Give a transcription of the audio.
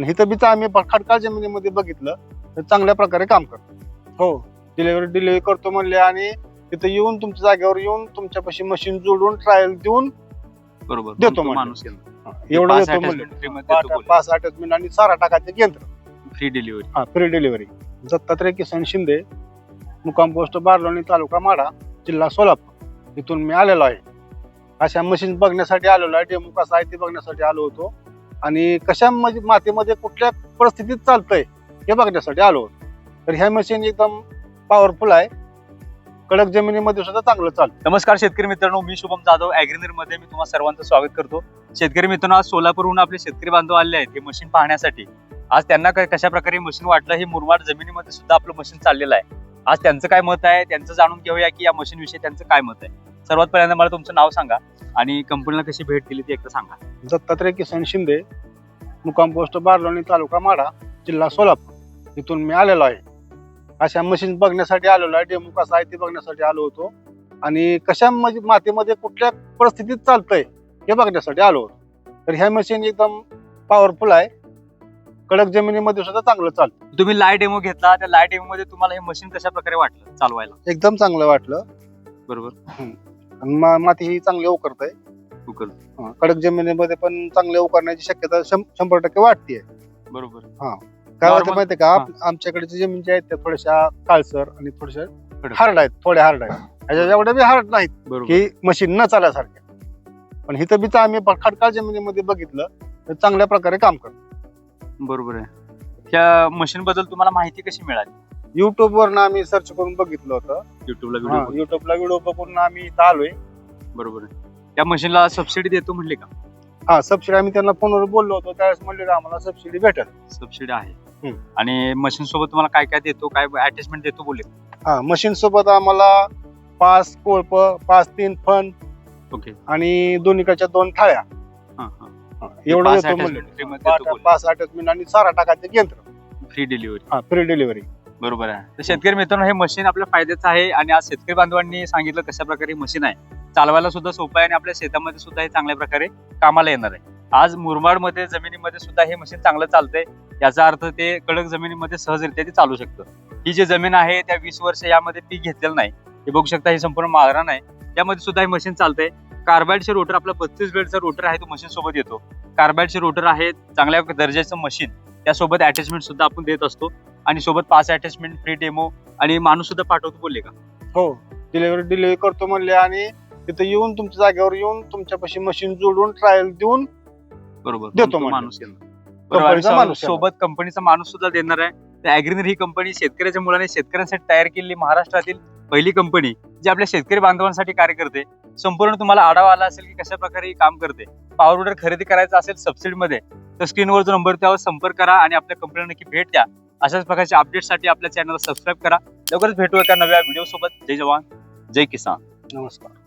पण इथं बीच आम्ही खडकाळ जमिनीमध्ये बघितलं तर चांगल्या प्रकारे काम करतो. हो. डिलिव्हरी डिलिव्हरी करतो म्हणले आणि तिथं येऊन तुमच्या जागेवर येऊन तुमच्यापाशी मशीन जोडून ट्रायल देऊन बरोबर. देतो. माणूस एवढं पाच देतो म्हणले. पाच अटॅचमेंट आणि सारा टाकायचे यंत्र फ्री डिलिव्हरी हा फ्री डिलिव्हरी दत्तात्रय किसन शिंदे मुक्काम पोस्ट बारलोणी तालुका माडा जिल्हा सोलापूर. इथून मी आलेलो आहे. अशा मशीन बघण्यासाठी आलेलो आहे. डेमो कसा आहे ते बघण्यासाठी आलो होतो. आणि कशा म्हणजे मातीमध्ये कुठल्या परिस्थितीत चालतंय हे बघण्यासाठी आलो तर ह्या मशीन एकदम पॉवरफुल आहे. कडक जमिनीमध्ये सुद्धा चांगलं चालतं नमस्कार शेतकरी मित्रांनो मी शुभम जाधव अॅग्रिनरमध्ये मी तुम्हाला सर्वांचं स्वागत करतो. शेतकरी मित्रांनो आज सोलापूरहून आपले शेतकरी बांधव आले आहेत हे मशीन पाहण्यासाठी. आज त्यांना कशा प्रकारे मशीन वाटलं हे मुरमाड जमिनीमध्ये सुद्धा आपलं मशीन चाललेलं आहे. आज त्यांचं काय मत आहे त्यांचं जाणून घेऊया की या मशीन विषयी त्यांचं काय मत आहे. सर्वात पहिल्यांदा मला तुमचं नाव सांगा आणि कंपनीला कशी भेट दिली ती एकदा सांगा. दत्तात्रय किसन शिंदे मुक्काम पोस्ट बारलोणी तालुका माडा जिल्हा सोलापूर. इथून मी आलेलो आहे. अशा मशीन बघण्यासाठी आलेलो आहे. डेमो कसा आहे ते बघण्यासाठी आलो होतो. आणि कशा म्हणजे मातीमध्ये कुठल्या परिस्थितीत चालतंय हे बघण्यासाठी आलो होतो. तर ह्या मशीन एकदम पॉवरफुल आहे. कडक जमिनीमध्ये सुद्धा चांगलं चालतं. तुम्ही लाय डेमो घेतला. त्या लाय डेमो मध्ये तुम्हाला हे मशीन कशा प्रकारे वाटलं चालवायला? एकदम चांगलं वाटलं. बरोबर. आणि माती ही चांगली उकरत. आहे गुगल कडक जमिनीमध्ये पण चांगले उकरण्याची शक्यता शं- शंभर टक्के वाटते बरोबर. काय होतं Normal- माहितीये का? आप- आमच्याकडच्या जमीन ज्या आहेत त्या थोड्याशा काळसर आणि थोड्याशा. हार्ड आहेत थोड्या हार्ड आहेत. ह्याच्या एवढ्या बी हार्ड नाहीत बरोबर. की मशीन न चालल्यासारख्या. पण इथं बीच आम्ही ब- खडकाळ जमिनीमध्ये बघितलं तर चांगल्या प्रकारे काम करतो. बरोबर आहे. त्या मशीन बद्दल तुम्हाला माहिती कशी मिळाली? युट्यूब वरनं आम्ही सर्च करून बघितलं होतं. युट्यूबला हा, व्हिडिओ युट्यूबला व्हिडिओ बघून आम्ही इथं आलोय. बरोबर आहे. त्या मशीनला सबसिडी देतो म्हणले का? हा सबसिडी आम्ही त्यांना फोनवर बोललो होतो. त्यावेळेस म्हणले का आम्हाला सबसिडी भेटेल. सबसिडी आहे. हम्म. आणि मशीन सोबत तुम्हाला काय काय देतो काय अटॅचमेंट देतो बोलले? हा मशीन सोबत आम्हाला पाच कोळप पाच तीन फन ओके आणि दोन्हीकडच्या दोन थाळ्या. हा हा. हा, एवढं पाच देतो म्हणले. पाच अटॅचमेंट आणि सारा टाकायचे यंत्र. फ्री डिलिव्हरी हा फ्री डिलिव्हरी बरोबर आहे. तर शेतकरी मित्रांनो हे मशीन आपल्या फायद्याचं आहे आणि आज शेतकरी बांधवांनी सांगितलं कशा प्रकारे मशीन आहे. चालवायला सुद्धा सोपं आहे आणि आपल्या शेतामध्ये सुद्धा हे चांगल्या प्रकारे कामाला येणार आहे. आज मुरमाडमध्ये जमिनीमध्ये सुद्धा हे मशीन चांगलं चालतंय. याचा अर्थ ते कडक जमिनीमध्ये सहजरित्या ते चालू शकतं. ही जी जमीन आहे त्या वीस वर्ष यामध्ये पीक घेतलेलं नाही. हे बघू शकता हे संपूर्ण मागरा नाही. त्यामध्ये सुद्धा हे मशीन चालतंय. कार्बाईडचे रोटर आपला बत्तीस बेडचा रोटर आहे तो मशीन सोबत येतो. कार्बाईडचे रोटर आहे चांगल्या दर्जाचं मशीन. त्यासोबत अटॅचमेंट सुद्धा आपण देत असतो. आणि सोबत पाच अटॅचमेंट फ्री डेमो आणि माणूस सुद्धा पाठवतो बोलले का? हो. डिलिव्हरी डिलिव्हरी करतो म्हणले आणि तिथं येऊन तुमच्या जागेवर येऊन तुमच्यापाशी मशीन जोडून ट्रायल देऊन बरोबर. देतो मग तो म्हणले. माणूस येणार. बरोबर. आणि कंपनीचा माणूस सो- सोबत कंपनीचा माणूस सुद्धा देणार आहे. तर अॅग्रिनर ही कंपनी शेतकऱ्याच्या मुलाने शेतकऱ्यांसाठी तयार केलेली महाराष्ट्रातील पहिली कंपनी जी आपल्या शेतकरी बांधवांसाठी कार्य करते. संपूर्ण तुम्हाला आढावा आला असेल की कशा प्रकारे ही काम करते. पॉवर रोडर खरेदी करायचा असेल सबसिडीमध्ये तर स्क्रीनवर जो नंबर त्यावर संपर्क करा आणि आपल्या कंपनीला नक्की भेट द्या. अशाच प्रकारच्या अपडेटसाठी आपल्या चॅनलला सबस्क्राईब करा. लवकरच भेटू एका नव्या व्हिडिओ सोबत. जय जवान. जय किसान. नमस्कार.